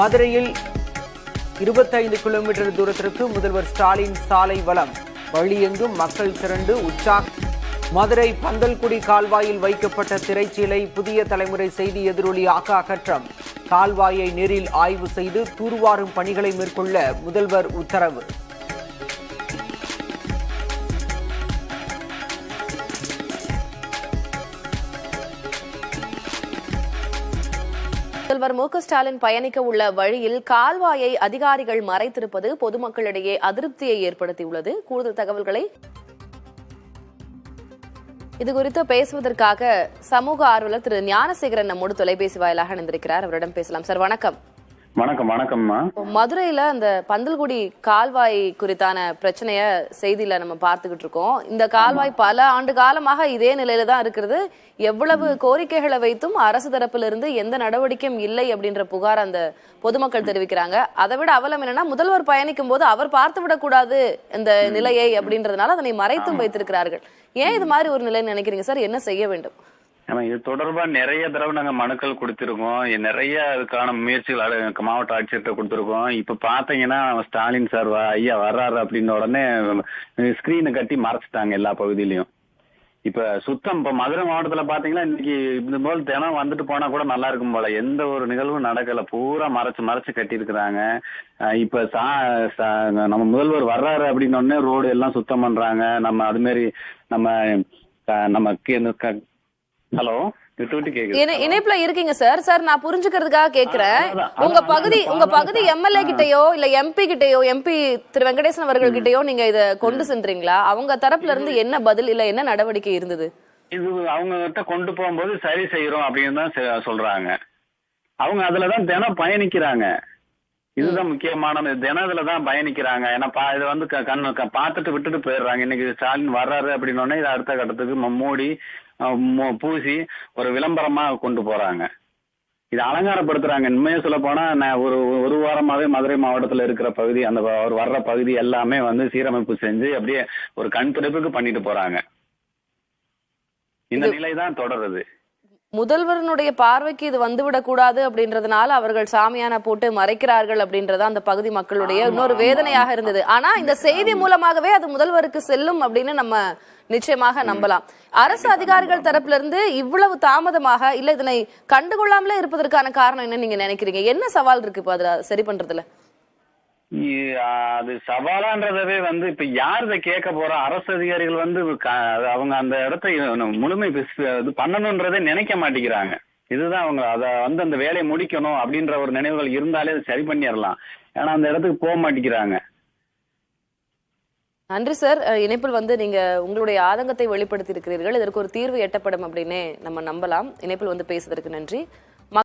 மதுரையில் இருபத்தைந்து கிலோமீட்டர் தூரத்திற்கு முதல்வர் ஸ்டாலின் சாலை வளம் வழியெங்கும் மக்கள் திரண்டு உற்சாக மதுரை பந்தல்குடி கால்வாயில் வைக்கப்பட்ட திரைச்சீலை புதிய தலைமுறை செய்தி எதிரொலியாக அகற்றம். கால்வாயை நேரில் ஆய்வு செய்து தூர்வாரும் பணிகளை மேற்கொள்ள முதல்வர் உத்தரவு. முதல்வர் மு ஸ்டாலின் பயணிக்க உள்ள வழியில் கால்வாயை அதிகாரிகள் மறைத்திருப்பது பொதுமக்களிடையே அதிருப்தியை ஏற்படுத்தியுள்ளது. கூடுதல் தகவல்களை இது குறித்து பேசுவதற்காக சமூக ஆர்வலர் திரு ஞானசேகரன் நம்மோடு தொலைபேசி வாயிலாக இணைந்திருக்கிறார். அவரிடம் பேசலாம். சார் வணக்கம். வணக்கம் வணக்கம்மா. மதுரையில அந்த பந்தல்குடி கால்வாய் குறித்தான பிரச்சனைய செய்தியில நம்ம பார்த்துக்கிட்டு இருக்கோம். இந்த கால்வாய் பல ஆண்டு காலமாக இதே நிலையில தான் இருக்கிறது எவ்வளவு கோரிக்கைகளை வைத்தும் அரசு தரப்பிலிருந்து இருந்து எந்த நடவடிக்கையும் இல்லை அப்படின்ற புகார் அந்த பொதுமக்கள் தெரிவிக்கிறாங்க. அதை விட அவலம் என்னன்னா முதல்வர் பயணிக்கும் போது அவர் பார்த்து விடக்கூடாது இந்த நிலையை அப்படின்றதுனால அதனை மறைத்தும் வைத்திருக்கிறார்கள். ஏன் இது மாதிரி ஒரு நிலை நினைக்கிறீங்க சார்? என்ன செய்ய வேண்டும்? ஆமா இது தொடர்பா நிறைய தடவை நாங்க மனுக்கள் கொடுத்திருக்கோம். நிறைய அதுக்கான முயற்சிகள் மாவட்ட ஆட்சியர்கிட்ட கொடுத்திருக்கோம். இப்ப பாத்தீங்கன்னா ஸ்டாலின் சார் ஐயா வர்றாரு அப்படின்ன உடனே ஸ்கிரீனை கட்டி மறைச்சிட்டாங்க எல்லா பகுதியிலயும். இப்ப சுத்தம் இப்ப மதுரை மாவட்டத்துல பாத்தீங்கன்னா இன்னைக்கு இந்த போல் தினம் வந்துட்டு போனா கூட நல்லா இருக்கும் போல. எந்த ஒரு நிகழ்வும் நடக்கல. பூரா மறைச்சு மறைச்சு கட்டி இருக்கிறாங்க இப்ப சா நம்ம முதல்வர் வர்றாரு அப்படின்னு உடனே ரோடு எல்லாம் சுத்தம் பண்றாங்க. நம்ம அது மாதிரி நம்ம நமக்கு நம்ம ஹலோ இணைப்புல இருக்கீங்க சார் சார் நான் புரிஞ்சுக்கிறதுக்காக கேக்குறேன். உங்க பகுதி உங்க பகுதி. எம்எல்ஏ கிட்டயோ இல்ல எம்பி கிட்டயோ எம்பி திரு வெங்கடேசன் அவர்கள் கிட்டயோ நீங்க இத கொண்டு சென்றீங்களா? அவங்க தரப்புல இருந்து என்ன பதில் இல்ல என்ன நடவடிக்கை இருந்தது? இது அவங்க கிட்ட கொண்டு போகும்போது சரி செய்யறோம் அப்படின்னு தான் சொல்றாங்க. அவங்க அதுலதான் தினம் பயணிக்கிறாங்க. இதுதான் முக்கியமானது தினம் இதுல தான் பயணிக்கிறாங்க. ஏன்னா பா இதை வந்து க- கண்ணு க- பார்த்துட்டு விட்டுட்டு போயிடுறாங்க. இன்னைக்கு ஸ்டாலின் வர்றாரு அப்படின்னு உடனே இதை அடுத்த கட்டத்துக்கு மூடி பூசி ஒரு விளம்பரமா கொண்டு போறாங்க. இது அலங்காரப்படுத்துறாங்க. உண்மையை சொல்ல போனா நான் ஒரு ஒரு வாரமாவே மதுரை மாவட்டத்துல இருக்கிற பகுதி அந்த ஒரு வர்ற பகுதி எல்லாமே வந்து சீரமைப்பு செஞ்சு அப்படியே ஒரு கண் துடைப்புக்கு பண்ணிட்டு போறாங்க. இந்த நிலை தான் தொடருது. முதல்வரனுடைய பார்வைக்கு இது வந்துவிடக் கூடாது அப்படின்றதுனால அவர்கள் சாமியான போட்டு மறைக்கிறார்கள் அப்படின்றது அந்த பகுதி மக்களுடைய இன்னொரு வேதனையாக இருந்தது. ஆனா இந்த செய்தி மூலமாகவே அது முதல்வருக்கு செல்லும் அப்படின்னு நம்ம நிச்சயமாக நம்பலாம். அரசு அதிகாரிகள் தரப்புல இருந்து இவ்வளவு தாமதமாக இல்ல இதனை கண்டுகொள்ளாமலே இருப்பதற்கான காரணம் என்ன நீங்க நினைக்கிறீங்க? என்ன சவால் இருக்கு இப்ப அதுல? சரி பண்றதுல. அது சவாலான்றதவே வந்து இப்ப யார் இதை கேட்க போறா? அரசு அதிகாரிகள் வந்து அவங்க அந்த இடத்த முழுமை இது பண்ணணும்ன்றதே நினைக்க மாட்டேங்கிறாங்க. இதுதான் அவங்க அத வந்து அந்த வேலையை முடிக்கணும் அப்படின்ற ஒரு நினைவுகள் இருந்தாலே அதை சரி பண்ணிடலாம். ஏன்னா அந்த இடத்துக்கு போக மாட்டேங்கிறாங்க. நன்றி சார். இணைப்பில் வந்து நீங்க உங்களுடைய ஆதங்கத்தை வெளிப்படுத்தி இருக்கிறீர்கள் இதற்கு ஒரு தீர்வு எட்டப்படும் அப்படின்னே நம்ம நம்பலாம். இணைப்பில் வந்து பேசுவதற்கு நன்றி.